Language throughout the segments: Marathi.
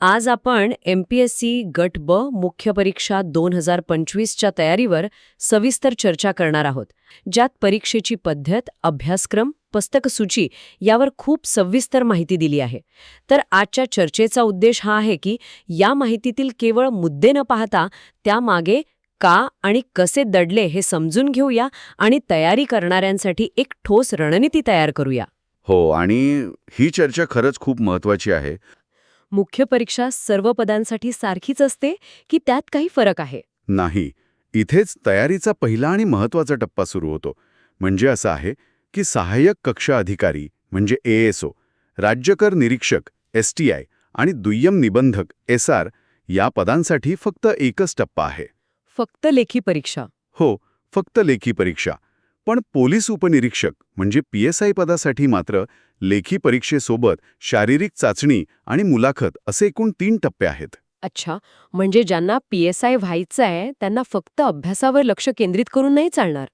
आज आपण एम पी एस सी गट ब मुख्य परीक्षा दोन हजार पंचवीसच्या तयारीवर सविस्तर चर्चा करणार आहोत. ज्यात परीक्षेची पद्धत अभ्यासक्रम पुस्तकसूची यावर खूप सविस्तर माहिती दिली आहे. तर आजच्या चर्चेचा उद्देश हा आहे की या माहितीतील केवळ मुद्दे न पाहता त्यामागे का आणि कसे दडले हे समजून घेऊया आणि तयारी करणाऱ्यांसाठी एक ठोस रणनीती तयार करूया. हो आणि ही चर्चा खरंच खूप महत्वाची आहे. मुख्य परीक्षा सर्व पदांसाठी सारखीच असते की त्यात काही फरक आहे? नाही. इथेच तयारीचा पहिला आणि महत्त्वाचा टप्पा सुरू होतो. म्हणजे असं आहे की सहाय्यक कक्ष अधिकारी म्हणजे एएसओ राज्यकर निरीक्षक एसटीआय आणि दुय्यम निबंधक एसआर या पदांसाठी फक्त एकच टप्पा आहे. फक्त लेखी परीक्षा. हो फक्त लेखी परीक्षा. पण पोलीस उपनिरीक्षक म्हणजे पी एस आय पदासाठी मात्र लेखी परीक्षेसोबत शारीरिक चाचणी आणि मुलाखत असे एकूण तीन टप्पे आहेत. अच्छा म्हणजे ज्यांना पी एस आय व्हायचं आहे त्यांना फक्त अभ्यासावर लक्ष केंद्रित करून नाही चालणार.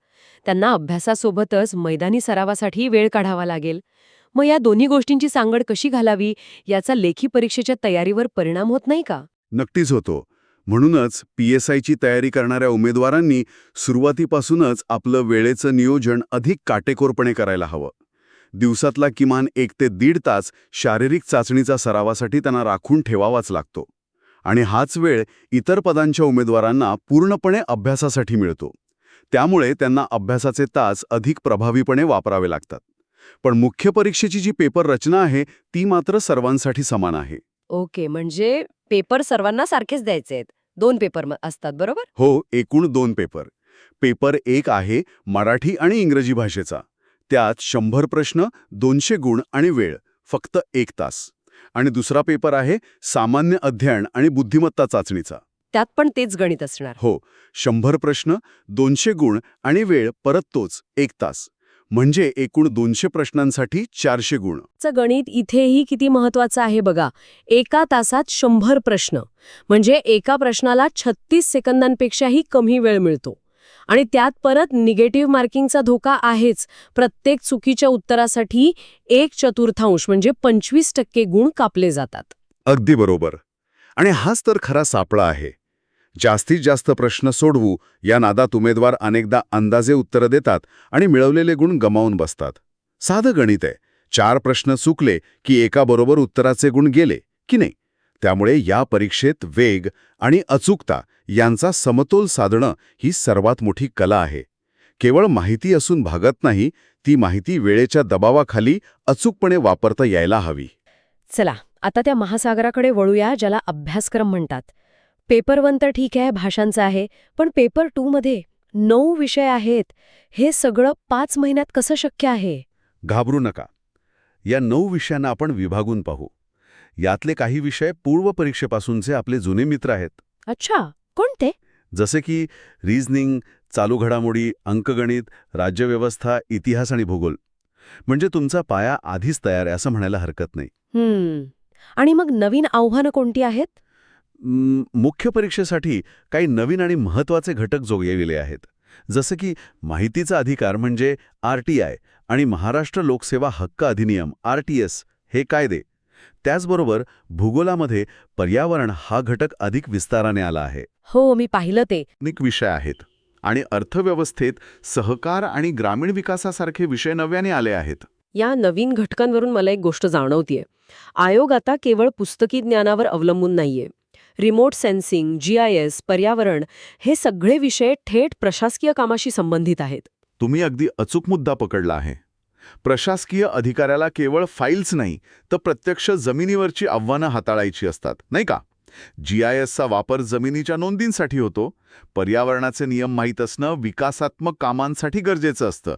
त्यांना अभ्यासासोबतच मैदानी सरावासाठी वेळ काढावा लागेल. मग या दोन्ही गोष्टींची सांगड कशी घालावी याचा लेखी परीक्षेच्या तयारीवर परिणाम होत नाही का? नक्कीच होतो. म्हणूनच पी एस आयची तयारी करणाऱ्या उमेदवारांनी सुरुवातीपासूनच आपलं वेळेचं नियोजन अधिक काटेकोरपणे करायला हवं. दिवसातला किमान एक ते दीड तास शारीरिक चाचणीचा सरावासाठी त्यांना राखून ठेवावाच लागतो. आणि हाच वेळ इतर पदांच्या उमेदवारांना पूर्णपणे अभ्यासासाठी मिळतो. त्यामुळे त्यांना अभ्यासाचे तास अधिक प्रभावीपणे वापरावे लागतात. पण मुख्य परीक्षेची जी पेपर रचना आहे ती मात्र सर्वांसाठी समान आहे. ओके म्हणजे पेपर सर्वांना सारखेच द्यायचे आहेत. दोन पेपर असतात बरोबर? हो एकूण दोन पेपर. पेपर एक आहे मराठी आणि इंग्रजी भाषेचा. त्यात शंभर प्रश्न दोनशे गुण आणि वेळ फक्त एक तास. आणि दुसरा पेपर आहे सामान्य अध्ययन आणि बुद्धिमत्ता चाचणीचा. त्यात पण तेच गणित असणार. हो शंभर प्रश्न दोनशे गुण आणि वेळ परत तोच एक तास. म्हणजे एकूण दोनशे प्रश्नांसाठी चारशे गुण. गणित इथेही किती महत्वाचं आहे बघा. एका तासात शंभर प्रश्न. म्हणजे एका प्रश्नाला छत्तीस सेकंदांपेक्षाही कमी वेळ मिळतो. आणि त्यात परत निगेटिव्ह मार्किंगचा धोका आहेच. प्रत्येक चुकीच्या उत्तरासाठी एक चतुर्थांश म्हणजे पंचवीस टक्के गुण कापले जातात. अगदी बरोबर. आणि हाच तर खरा सापळा आहे. जास्तीत जास्त प्रश्न सोडवू या नादात उमेदवार अनेकदा अंदाजे उत्तरं देतात आणि मिळवलेले गुण गमावून बसतात. साधं गणित आहे. चार प्रश्न चुकले की एकाबरोबर उत्तराचे गुण गेले की नाही? त्यामुळे या परीक्षेत वेग आणि अचूकता यांचा समतोल साधणं ही सर्वात मोठी कला आहे. केवळ माहिती असून भागत नाही ती माहिती वेळेच्या दबावाखाली अचूकपणे वापरता यायला हवी. चला आता त्या महासागराकडे वळूया ज्याला अभ्यासक्रम म्हणतात. पेपर वन तर ठीक आहे भाषांचं आहे पण पेपर टू मध्ये नऊ विषय आहेत हे सगळं पाच महिन्यात कसं शक्य आहे? घाबरू नका. या नऊ विषयांना आपण विभागून पाहू. यातले काही विषय पूर्व परीक्षेपासूनचे आपले जुने मित्र आहेत. अच्छा कोणते? जसे की रिझनिंग चालू घडामोडी अंकगणित राज्यव्यवस्था इतिहास आणि भूगोल. म्हणजे तुमचा पाया आधीच तयार आहे असं म्हणायला हरकत नाही. आणि मग नवीन आव्हानं कोणती आहेत? मुख्य परीक्षेसाठी काही नवीन आणि महत्त्वाचे घटक जोगविले आहेत. जसं की माहितीचा अधिकार म्हणजे आर टी आय आणि महाराष्ट्र लोकसेवा हक्क अधिनियम आर टी एस हे कायदे. त्याचबरोबर भूगोलामध्ये पर्यावरण हा घटक अधिक विस्ताराने आला आहे. हो मी पाहिलं ते. अनेक विषय आहेत आणि अर्थव्यवस्थेत सहकार आणि ग्रामीण विकासासारखे विषय नव्याने आले आहेत. या नवीन घटकांवरून मला एक गोष्ट जाणवतीये. आयोग आता केवळ पुस्तकी ज्ञानावर अवलंबून नाहीये. Remote sensing G I S पर्यावरण हे सगळे विषय थेट प्रशासकीय कामाशी संबंधित आहेत. तुम्ही अगदी अचूक मुद्दा पकडला आहे. प्रशासकीय अधिकाऱ्याला केवळ फाईल्स नाही तर प्रत्यक्ष जमिनीवरची आव्हानं हाताळायची असतात नाही का? जी आय एसचा वापर जमिनीच्या नोंदींसाठी होतो. पर्यावरणाचे नियम माहीत असणं विकासात्मक कामांसाठी गरजेचं असतं.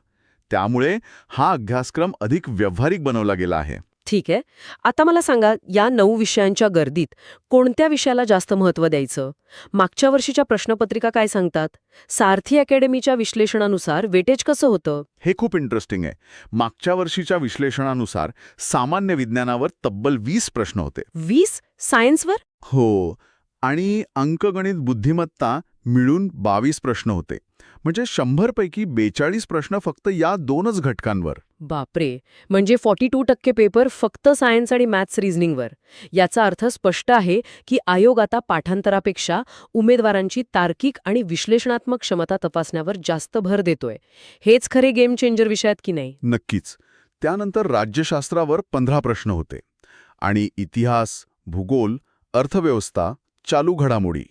त्यामुळे हा अभ्यासक्रम अधिक व्यावहारिक बनवला गेला आहे. ठीक आहे. आता मला सांगा या नऊ विषयांच्या गर्दीत कोणत्या विषयाला जास्त महत्त्व द्यायचं? मागच्या वर्षीच्या प्रश्नपत्रिका काय सांगतात? सारथी अकॅडमीच्या विश्लेषणानुसार वेटेज कसं होतं? हे खूप इंटरेस्टिंग आहे. मागच्या वर्षीच्या विश्लेषणानुसार सामान्य विज्ञानावर तब्बल वीस प्रश्न होते. वीस? सायन्सवर? हो. आणि अंकगणित बुद्धिमत्ता मिळून बावीस प्रश्न होते. म्हणजे शंभरपैकी बेचाळीस प्रश्न फक्त या दोनच घटकांवर. बापरे. म्हणजे फॉर्टी टू टक्के पेपर फक्त सायन्स आणि मॅथ्स रिझनिंगवर याचा अर्थ स्पष्ट आहे की आयोग आता पाठांतरापेक्षा उमेदवारांची तार्किक आणि विश्लेषणात्मक क्षमता तपासण्यावर जास्त भर देतोय. हेच खरे गेम चेंजर विषयात की नाही? नक्कीच. त्यानंतर राज्यशास्त्रावर पंधरा प्रश्न होते. आणि इतिहास भूगोल अर्थव्यवस्था चालू घडामोडी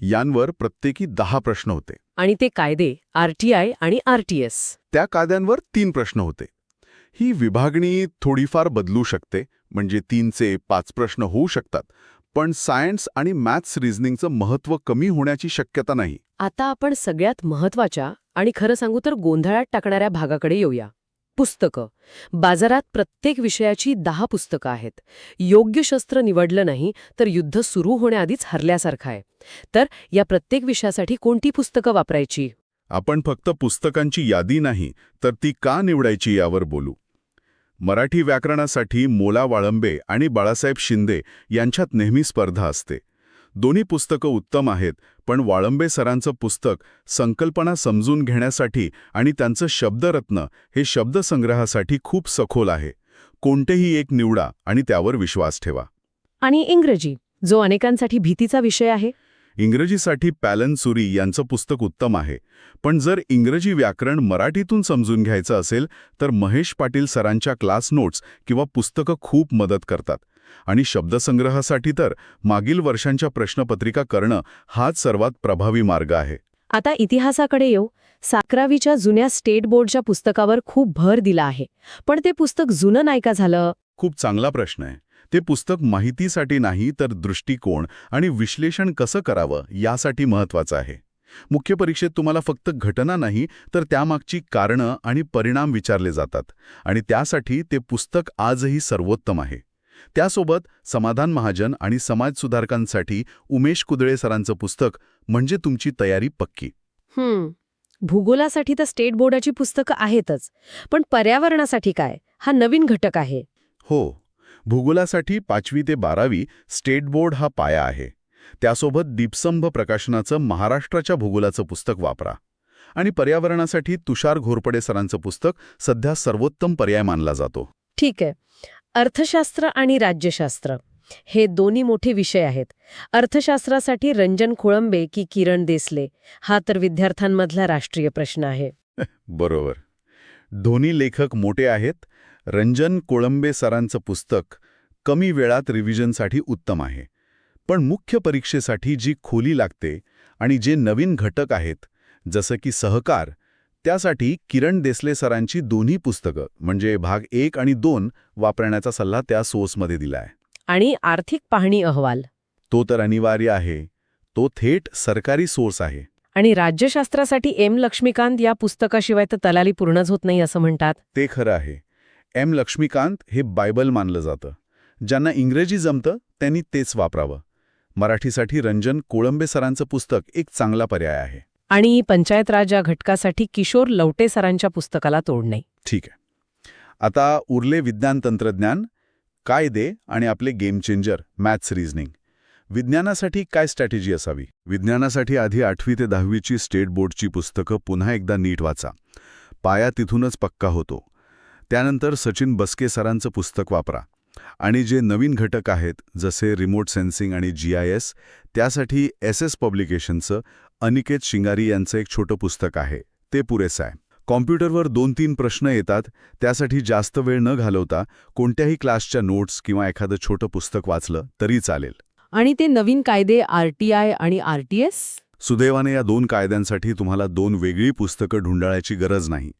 यांवर प्रत्येकी दहा प्रश्न होते. आणि ते कायदे आरटीआय आणि आरटीएस त्या कायद्यांवर तीन प्रश्न होते. ही विभागणी थोडीफार बदलू शकते म्हणजे तीनचे पाच प्रश्न होऊ शकतात पण सायन्स आणि मॅथ्स रिझनिंगचं महत्त्व कमी होण्याची शक्यता नाही. आता आपण सगळ्यात महत्त्वाच्या आणि खरं सांगू तर गोंधळात टाकणाऱ्या भागाकडे येऊया. पुस्तकं. बाजारात प्रत्येक विषयाची दहा पुस्तकं आहेत. योग्य शस्त्र निवडलं नाही तर युद्ध सुरू होण्याआधीच हरल्यासारखं आहे. तर या प्रत्येक विषयासाठी कोणती पुस्तकं वापरायची? आपण फक्त पुस्तकांची यादी नाही तर ती का निवडायची यावर बोलू. मराठी व्याकरणासाठी मोला वाळंबे आणि बाळासाहेब शिंदे यांच्यात नेहमी स्पर्धा असते. दोन्ही पुस्तकं उत्तम आहेत पण वाळंबे सरांचं पुस्तक संकल्पना समजून घेण्यासाठी आणि त्यांचं शब्दरत्न हे शब्दसंग्रहासाठी खूप सखोल आहे. कोणतेही एक निवडा आणि त्यावर विश्वास ठेवा. आणि इंग्रजी जो अनेकांसाठी भीतीचा विषय आहे? इंग्रजीसाठी पॅलन सुरी यांचं पुस्तक उत्तम आहे. पण जर इंग्रजी व्याकरण मराठीतून समजून घ्यायचं असेल तर महेश पाटील सरांच्या क्लास नोट्स किंवा पुस्तकं खूप मदत करतात. आणि शब्दसंग्रहासाठी तर मागील वर्षांच्या प्रश्नपत्रिका करणं हाच सर्वात प्रभावी मार्ग आहे. आता इतिहासाकडे येऊ. साकरावीच्या जुन्या स्टेट बोर्डच्या पुस्तकावर खूप भर दिला आहे. पण ते पुस्तक जुनं नाही का झालं? खूप चांगला प्रश्न आहे. ते पुस्तक माहितीसाठी नाही तर दृष्टिकोन आणि विश्लेषण कसं करावं यासाठी महत्वाचं आहे. मुख्य परीक्षेत तुम्हाला फक्त घटना नाही तर त्यामागची कारणं आणि परिणाम विचारले जातात आणि त्यासाठी ते पुस्तक आजही सर्वोत्तम आहे. त्यासोबत समाधान महाजन आणि समाज सुधारकांसाठी उमेश कुदळे सरांचं पुस्तक म्हणजे तुमची तयारी पक्की. भूगोलासाठी तर स्टेट बोर्डाची पुस्तकं आहेतच पण पर्यावरणासाठी काय? हा नवीन घटक आहे. हो भूगोलासाठी पाचवी ते बारावी स्टेट बोर्ड हा पाया आहे. त्यासोबत दीपसंभ प्रकाशनाचं महाराष्ट्राच्या भूगोलाचं पुस्तक वापरा. आणि पर्यावरणासाठी तुषार घोरपडे सरांचं पुस्तक सध्या सर्वोत्तम पर्याय मानला जातो. ठीक आहे. अर्थशास्त्र आणि राज्यशास्त्र. हे दोन्ही मोठे विषय आहेत. अर्थशास्त्रासाठी रंजन खोळंबे की किरण देसले हा तर विद्यार्थ्यांमधला राष्ट्रीय प्रश्न आहे. बरोबर. दोन्ही लेखक मोठे आहेत. रंजन कोळंबे सरांचं पुस्तक कमी वेळात रिव्हिजनसाठी उत्तम आहे. पण मुख्य परीक्षेसाठी जी खोली लागते आणि जे नवीन घटक आहेत जसं की सहकार त्यासाठी किरण देसले सरांची दोन्ही पुस्तकं म्हणजे भाग एक आणि दोन वापरण्याचा सल्ला त्या सोर्समध्ये दिला आहे आणि आर्थिक पाहणी अहवाल. तो तर अनिवार्य आहे. तो थेट सरकारी सोर्स आहे. आणि राज्यशास्त्रासाठी एम लक्ष्मीकांत या पुस्तकाशिवाय तर तलाली पूर्णच होत नाही असं म्हणतात. ते खरं आहे. एम. लक्ष्मीकांत हे बायबल मानलं जातं. ज्यांना इंग्रजी जमतं त्यांनी तेच वापरावं. मराठीसाठी रंजन कोळंबे सरांचं पुस्तक एक चांगला पर्याय आहे. आणि पंचायत राज या घटकासाठी किशोर लवटे सरांच्या पुस्तकाला तोड नाही. ठीक आहे. आता उरले विज्ञान तंत्रज्ञान कायदे आणि आपले गेम चेंजर मॅथ्स रिझनिंग विज्ञानासाठी काय स्ट्रॅटेजी असावी? विज्ञानासाठी आधी आठवी ते दहावीची स्टेट बोर्डची पुस्तकं पुन्हा एकदा नीट वाचा. पाया तिथूनच पक्का होतो. त्यानंतर सचिन बस्के सरांचं पुस्तक वापरा. आणि जे नवीन घटक आहेत जसे रिमोट सेन्सिंग आणि जी आय एस त्यासाठी एस एस पब्लिकेशनचं अनिकेत शिंगारी यांचं एक छोटं पुस्तक आहे. ते पुरेसं आहे. कॉम्प्युटरवर दोन तीन प्रश्न येतात त्यासाठी जास्त वेळ न घालवता कोणत्याही क्लासच्या नोट्स किंवा एखादं छोटं पुस्तक वाचलं तरी चालेल. आणि ते नवीन कायदे आरटीआय आणि आरटीएस सुदैवाने या दोन कायद्यांसाठी तुम्हाला दोन वेगळी पुस्तकं ढुंडाळायची गरज नाही.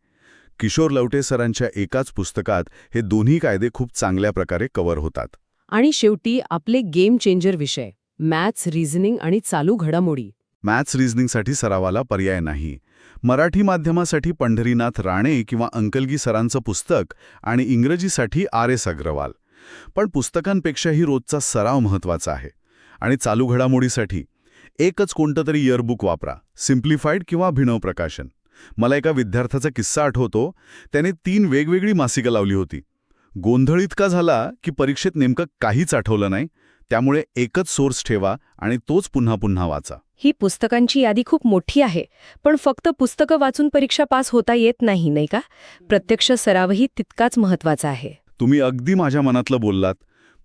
किशोर लवटे सरांच्या एकाच पुस्तकात हे दोन्ही कायदे खूप चांगल्या प्रकारे कव्हर होतात. आणि शेवटी आपले गेम चेंजर विषय मॅथ्स रिझनिंग आणि चालू घडामोडी. मॅथ्स रिझनिंगसाठी सरावाला पर्याय नाही. मराठी माध्यमासाठी पंढरीनाथ राणे किंवा अंकलगी सरांचं पुस्तक आणि इंग्रजीसाठी आर एस अग्रवाल. पण पुस्तकांपेक्षाही रोजचा सराव महत्त्वाचा आहे. आणि चालू घडामोडीसाठी एकच कोणतं तरी इयरबुक वापरा सिम्प्लिफाईड किंवा अभिनव प्रकाशन. मला एका विद्यार्थ्याचा किस्सा आठवतो. त्याने तीन वेगवेगळी मासिकं लावली होती. गोंधळ इतका झाला की परीक्षेत नेमकं काहीच आठवलं नाही. त्यामुळे एकच सोर्स ठेवा आणि तोच पुन्हा पुन्हा वाचा. ही पुस्तकांची यादी खूप मोठी आहे पण फक्त पुस्तकं वाचून परीक्षा पास होता येत नाही नाही का? प्रत्यक्ष सरावही तितकाच महत्त्वाचा आहे. तुम्ही अगदी माझ्या मनातलं बोललात.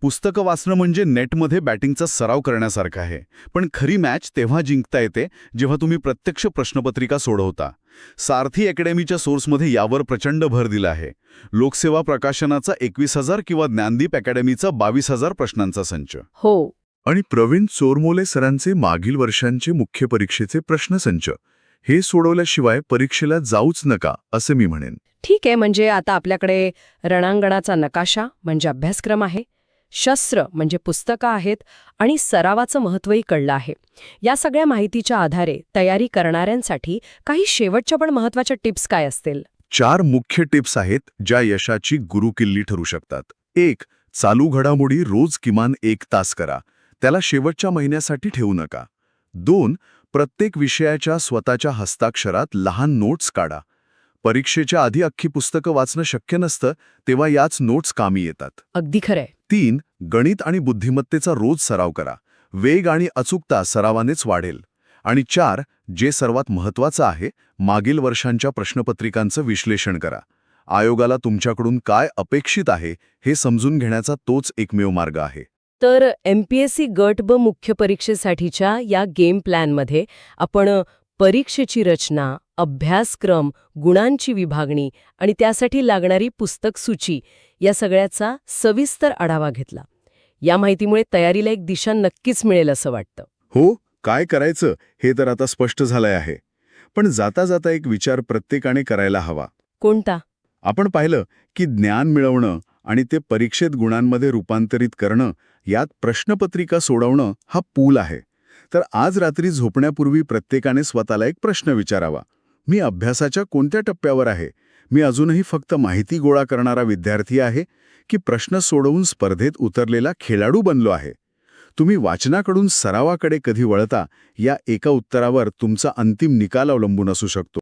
पुस्तकं वाचणं म्हणजे नेटमध्ये बॅटिंगचा सराव करण्यासारखं आहे. पण खरी मॅच तेव्हा जिंकता येते जेव्हा तुम्ही प्रत्यक्ष प्रश्नपत्रिका सोडवता. सारथी अकॅडमीच्या सोर्समध्ये यावर प्रचंड भर दिला आहे. लोकसेवा प्रकाशनाचा एकवीस हजार किंवा ज्ञानदीप अकॅडमीचा बावीस हजार प्रश्नांचा संच. हो. आणि प्रवीण चोरमोले सरांचे मागील वर्षांचे मुख्य परीक्षेचे प्रश्नसंच हे सोडवल्याशिवाय परीक्षेला जाऊच नका असं मी म्हणेन. ठीक आहे म्हणजे आता आपल्याकडे रणांगणाचा नकाशा म्हणजे अभ्यासक्रम आहे. शस्त्र म्हणजे पुस्तकं आहेत आणि सरावाचं महत्त्वही कळलं आहे. या सगळ्या माहितीच्या आधारे तयारी करणाऱ्यांसाठी काही शेवटच्या पण महत्त्वाच्या टिप्स काय असतील? चार मुख्य टिप्स आहेत ज्या यशाची गुरुकिल्ली ठरू शकतात. एक चालू घडामोडी रोज किमान एक तास करा. त्याला शेवटच्या महिन्यासाठी ठेवू नका. दोन प्रत्येक विषयाच्या स्वतःच्या हस्ताक्षरात लहान नोट्स काढा. परीक्षेच्या आधी अख्खी पुस्तकं वाचणं शक्य नसतं तेव्हा याच नोट्स कामी येतात. अगदी खरंय. तीन गणित आणि बुद्धिमत्तेचा रोज सराव करा. वेग आणि अचूकता सरावानेच वाढेल. आणि चार जे सर्वात महत्त्वाचं आहे मागील वर्षांच्या प्रश्नपत्रिकांचं विश्लेषण करा. आयोगाला तुमच्याकडून काय अपेक्षित आहे हे समजून घेण्याचा तोच एकमेव मार्ग आहे. तर एमपीएससी गट ब मुख्य परीक्षेसाठीच्या या गेम प्लॅनमध्ये आपण परीक्षेची रचना अभ्यासक्रम गुणांची विभागणी आणि त्यासाठी लागणारी पुस्तक सूची या सगळ्याचा सविस्तर आढावा घेतला. या माहितीमुळे तयारीला एक दिशा नक्कीच मिळेल असं वाटतं. हो काय करायचं हे तर आता स्पष्ट झालंय आहे. पण जाता जाता एक विचार प्रत्येकाने करायला हवा. कोणता? आपण पाहिलं की ज्ञान मिळवणं आणि ते परीक्षेत गुणांमध्ये रूपांतरित करणं यात प्रश्नपत्रिका सोडवणं हा पूल आहे. तर आज रात्री झोपण्यापूर्वी प्रत्येकाने स्वतःला एक प्रश्न विचारावा. मी अभ्यासाच्या कोणत्या टप्प्यावर आहे? मी अजूनही फक्त माहिती गोळा करणारा विद्यार्थी आहे की प्रश्न सोडवून स्पर्धेत उतरलेला खेळाडू बनलो आहे? तुम्ही वाचनाकडून सरावाकडे कधी वळता? या एका उत्तरावर तुमचा अंतिम निकाल अवलंबून असू शकतो.